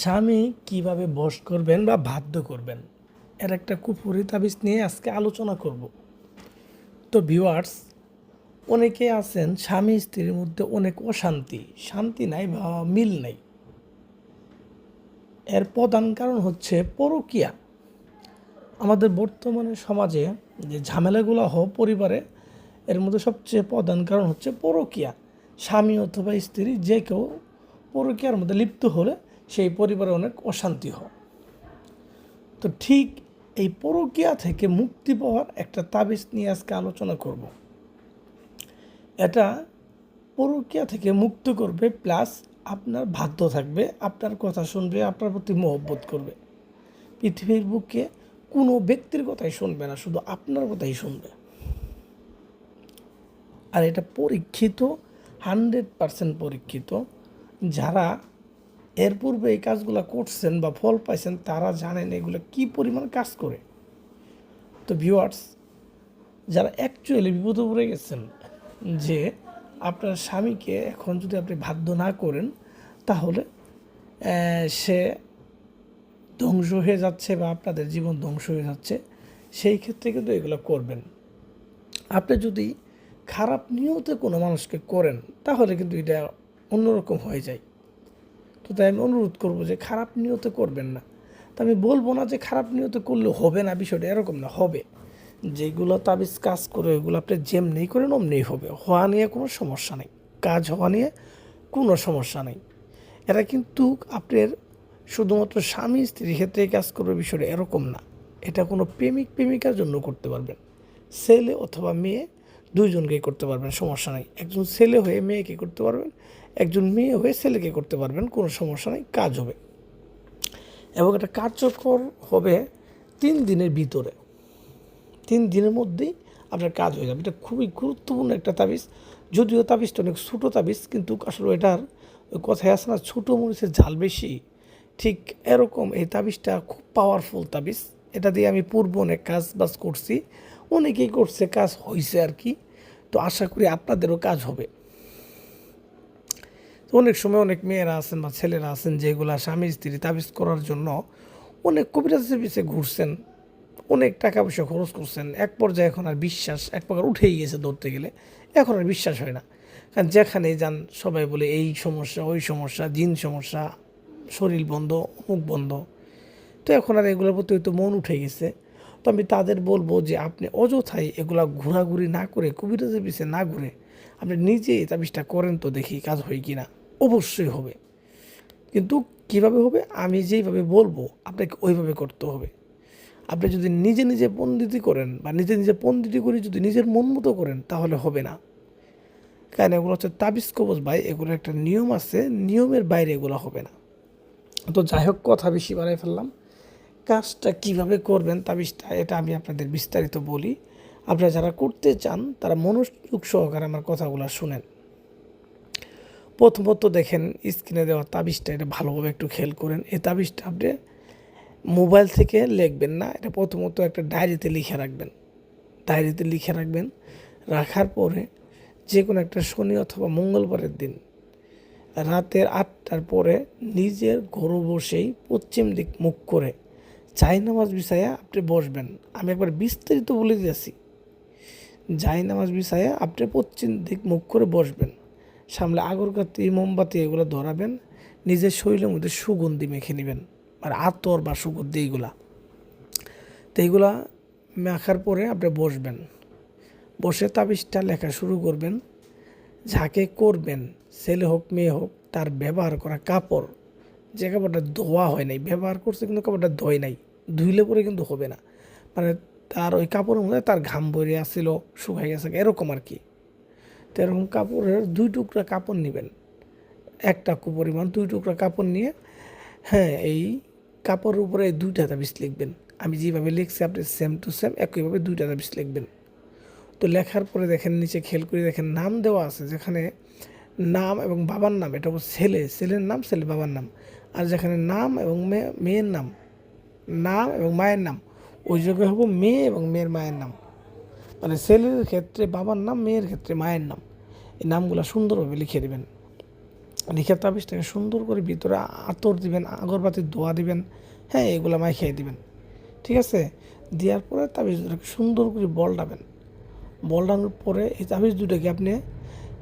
স্বামী কীভাবে বশ করবেন বা বাধ্য করবেন? এর একটা কুপুরি তাবিজ নিয়ে আজকে আলোচনা করব। তো ভিউয়ার্স অনেকে আছেন স্বামী স্ত্রীর মধ্যে অনেক অশান্তি, শান্তি নাই বা মিল নাই। এর প্রধান কারণ হচ্ছে পরকিয়া। আমাদের বর্তমানে সমাজে যে ঝামেলাগুলো হয় পরিবারে, এর মধ্যে সবচেয়ে প্রধান কারণ হচ্ছে পরকিয়া। স্বামী অথবা স্ত্রী যে কেউ পরকিয়ার মধ্যে লিপ্ত হলে সেই পরিবারে অনেক অশান্তি হয়। তো ঠিক এই পরকিয়া থেকে মুক্তি পাওয়ার একটা তাবিজ নিয়ে আজকে আলোচনা করব। এটা পরকিয়া থেকে মুক্ত করবে, প্লাস আপনার বাধ্য থাকবে, আপনার কথা শুনবে, আপনার প্রতি মহব্বত করবে। পৃথিবীর বুকে কোনো ব্যক্তির কথাই শুনবে না, শুধু আপনার কথাই শুনবে। আর এটা পরীক্ষিত, হান্ড্রেড পারসেন্ট পরীক্ষিত, যারা এর পূর্বে এই কাজগুলো করছেন বা ফল পাইছেন, তারা জানেন এগুলো কি পরিমাণ কাজ করে। তো ভিউয়ার্স যারা অ্যাকচুয়ালি বিপদে পড়ে গেছেন যে আপনার স্বামীকে এখন যদি আপনি বাধ্য না করেন, তাহলে সে ধ্বংস হয়ে যাচ্ছে বা আপনাদের জীবন ধ্বংস হয়ে যাচ্ছে, সেই ক্ষেত্রে কিন্তু এগুলো করবেন। আপনি যদি খারাপ নিয়তে কোনো মানুষকে করেন, তাহলে কিন্তু এটা অন্যরকম হয়ে যায়। তো তাই আমি অনুরোধ করব যে খারাপ নিয়তে করবেন না। তা আমি বলব না যে খারাপ নিয়তে করলে হবে না, বিষয়টা এরকম না, হবে। যেগুলো তাবিজ কাজ করে ওগুলো আপনি যেমনি করেন অমনি হবে। হওয়া নিয়ে কোনো সমস্যা নেই। কাজ হওয়া নিয়ে কোনো সমস্যা নেই। এটা কিন্তু আপনার শুধুমাত্র স্বামী স্ত্রীর ক্ষেত্রে কাজ করবে বিষয়টা এরকম না। এটা কোনো প্রেমিক, প্রেমিকার জন্য করতে পারবেন। ছেলে অথবা মেয়ে দুইজনকেই করতে পারবেন, সমস্যা নেই। একজন ছেলে হয়ে মেয়েকে করতে পারবেন একজন মেয়ে হয়ে ছেলেকে করতে পারবেন, কোনো সমস্যা নেই, কাজ হবে। এবং এটা কার্যকর হবে তিন দিনের ভিতরে। তিন দিনের মধ্যেই আপনার কাজ হয়ে যাবে। এটা খুবই গুরুত্বপূর্ণ একটা তাবিজ। যদিও তাবিজটা অনেক ছোটো তাবিজ, কিন্তু আসলে এটার ওই কথায় আছে না, ছোটো মরিচের ঝাল বেশি। ঠিক এরকম এই তাবিজটা খুব পাওয়ারফুল তাবিজ। এটা দিয়ে আমি পূর্ব অনেক কাজ বাজ করছি। অনেকেই করছে, কাজ হয়েছে আর কি। তো আশা করি আপনাদেরও কাজ হবে। তো অনেক সময় অনেক মেয়েরা আছেন বা ছেলেরা আছেন, যেগুলা স্বামী স্ত্রী তাবিজ করার জন্য অনেক কবিরাজের পিছিয়ে ঘুরছেন, অনেক টাকা পয়সা খরচ করছেন। এক পর্যায়ে এখন আর বিশ্বাস, এক প্রকার উঠেই গেছে ধরতে গেলে, এখন আর বিশ্বাস হয় না। কারণ যেখানেই যান সবাই বলে, এই সমস্যা, ওই সমস্যা, জিন সমস্যা, শরীর বন্ধ, মুখ বন্ধ। তো এখন আর এগুলোর প্রতি হয়তো মন উঠে গেছে। তো আমি তাদের বলব যে, আপনি অযথাই এগুলা ঘোরাঘুরি না করে কবিরাজের পিছিয়ে না ঘুরে আপনি নিজে তাবিজটা করেন তো দেখি কাজ হয় কি না অবশ্যই হবে। কিন্তু কীভাবে হবে? আমি যেইভাবে বলব, আপনাকে ওইভাবে করতে হবে। আপনি যদি নিজে নিজে পণ্ডিতি করেন বা নিজে নিজে পণ্ডিতি করে যদি নিজের মন মতো করেন, তাহলে হবে না। কারণ এগুলো হচ্ছে তাবিজ কবজ ভাই এগুলো একটা নিয়ম আছে, নিয়মের বাইরে এগুলো হবে না। তো যাই হোক, কথা বেশি বাড়াই ফেললাম। কাজটা কীভাবে করবেন তাবিজটা, এটা আমি আপনাদের বিস্তারিত বলি। আপনারা যারা করতে চান, তারা মনোযোগ সহকারে আমার কথাগুলো শুনেন। প্রথমত দেখেন স্ক্রিনে দেওয়া তাবিজটা, এটা ভালোভাবে একটু খেল করেন। এই তাবিজটা আপনি মোবাইল থেকে লিখবেন না, এটা প্রথমত একটা ডায়েরিতে লিখে রাখবেন। ডায়েরিতে লিখে রাখবেন। রাখার পরে যে কোনো একটা শনি অথবা মঙ্গলবারের দিন রাতের আটটার পরে নিজের ঘর বসেই পশ্চিম দিক মুখ করে চাই নামাজ বিছায়া আপনি বসবেন। আমি একবার বিস্তারিত বলে দিয়েছি। যাই নামাজ বিছায়া আপনি পশ্চিম দিক মুখ করে বসবেন। সামনে আগরকাতি মোমবাতি এগুলো ধরাবেন, নিজের শরীরের মধ্যে সুগন্ধি মেখে নেবেন, আর আতর বা সুগন্ধি এইগুলা। তো এইগুলা মাখার পরে আপনি বসবেন। বসে তাবিজটা লেখা শুরু করবেন, যাকে করবেন, ছেলে হোক, মেয়ে হোক, তার ব্যবহার করা কাপড়, যে কাপড়টা ধোয়া হয় নাই, ব্যবহার করছে কিন্তু কাপড়টা ধোয় নাই, ধুইলে পরে কিন্তু হবে না। মানে তার ওই কাপড়ের মধ্যে তার ঘাম বইরে আসছিল শুকাই গেছে, এরকম আর কি। তো কাপড়ের দুই টুকরা কাপড় নেবেন। একটা পরিমাণ দুই টুকরা কাপড় নিয়ে হ্যাঁ এই কাপড়ের উপরে দুইটা তাবিজ লিখবেন। আমি যেভাবে লিখছি, আপনি সেম টু সেম একইভাবে দুইটা তাবিজ লিখবেন। তো লেখার পরে দেখেন, নিচে খেল করে দেখেন, নাম দেওয়া আছে যেখানে নাম এবং বাবার নাম, এটা ছেলে, ছেলের নাম, ছেলে বাবার নাম। আর যেখানে নাম এবং মেয়ে মেয়ের নাম নাম এবং মায়ের নাম, ওই জায়গায় হব মেয়ে এবং মেয়ের মায়ের নাম। মানে ছেলের ক্ষেত্রে বাবার নাম, মেয়ের ক্ষেত্রে মায়ের নাম। এই নামগুলো সুন্দরভাবে লিখে দেবেন। লিখে তাবিজটাকে সুন্দর করে ভিতরে আতর দিবেন আগরবাতির ধোয়া দিবেন হ্যাঁ এগুলো মাখিয়ে দিবেন। ঠিক আছে? দেওয়ার পরে তাবিজ দুটাকে সুন্দর করে বলটাবেন বলটানোর পরে এই তাবিজ দুটাকে আপনি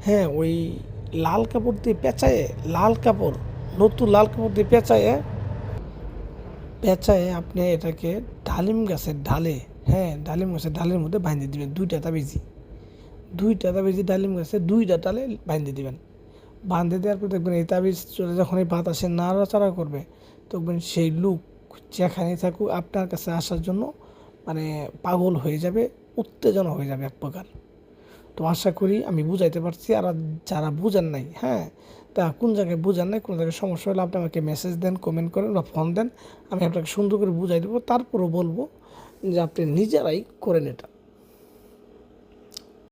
হ্যাঁ ওই লাল কাপড় দিয়ে পেঁচায়ে, লাল কাপড়, নতুন লাল কাপড় দিয়ে পেঁচায়ে পেঁচায়ে আপনি এটাকে ডালিম গাছের ডালে হ্যাঁ ডালিম গাছের ডালের মধ্যে বাঁধে দিবেন দুইটা তাবিজি দুইটা তাবিজি ডালিম গাছে দুইটা ডালে বাঁধে দিবেন। বাঁধে দেওয়ার পর দেখবেন এই তাবিজ চলে যখন এই বাতাসে নাড়াচাড়া করবে দেখবেন সেই লুক যেখানে থাকুক আপনার কাছে আসার জন্য মানে পাগল হয়ে যাবে, উত্তেজনা হয়ে যাবে এক প্রকার। তো আশা করি আমি বুঝাইতে পারছি, আর যারা বুঝেন নাই হ্যাঁ তা কোন জায়গায় বুঝেন নাই, কোন জায়গায় সমস্যা হলে আপনি আমাকে মেসেজ দেন কমেন্ট করেন বা ফোন দেন, আমি আপনাকে সুন্দর করে বুঝাই দেবো। তারপরও বলব যে আপনি নিজেরাই করেন এটা।